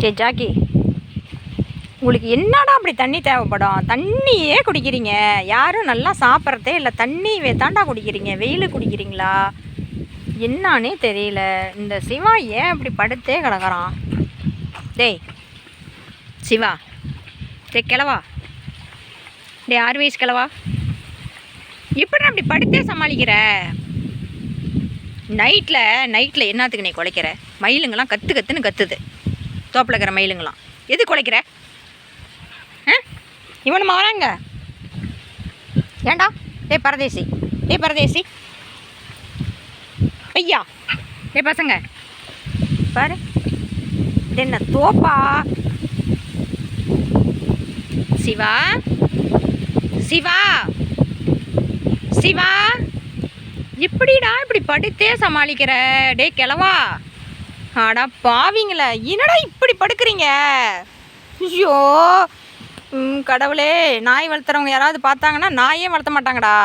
சரி ஜாக்கி. உங்களுக்கு என்னடா அப்படி தண்ணி தேவைப்படும்? தண்ணியே குடிக்கிறீங்க. யாரும் நல்லா சாப்பிட்றதே இல்லை. தண்ணி வேத்தாண்டா தாண்டா குடிக்கிறீங்க? வெயில் குடிக்கிறீங்களா? என்னானே தெரியல. இந்த சிவா ஏன் அப்படி படுத்தே கிடக்குறான்? டேய் சிவா. டே கிளவா. டே ஆறு வயசு கிளவா இப்படி அப்படி படுத்தே சமாளிக்கிற? நைட்டில் நைட்டில் என்னத்துக்கு நீ குலைக்கிற? மயிலுங்கெல்லாம் கற்று கத்துன்னு கத்துது. தோப்பில் இருக்கிற மயிலுங்களாம். எது குலைக்கிற? ஆ? இவனுமா வராங்க ஏண்டா? டேய் பரதேசி. டேய் பரதேசி. ஐயா. டேய் பசங்க. பாரு. என்ன தோப்பா? சிவா? சிவா? சிவா? இப்படிடா இப்படி படுத்தே சமாளிக்கிற? டேய் கிளவா அடா பாவிங்கள. என்னடா இப்படி படுக்கிறீங்க? ஐயோ. கடவுளே நாய் வளர்த்துறவங்க யாராவது பார்த்தாங்கன்னா நாயே வளர்த்த மாட்டாங்கடா.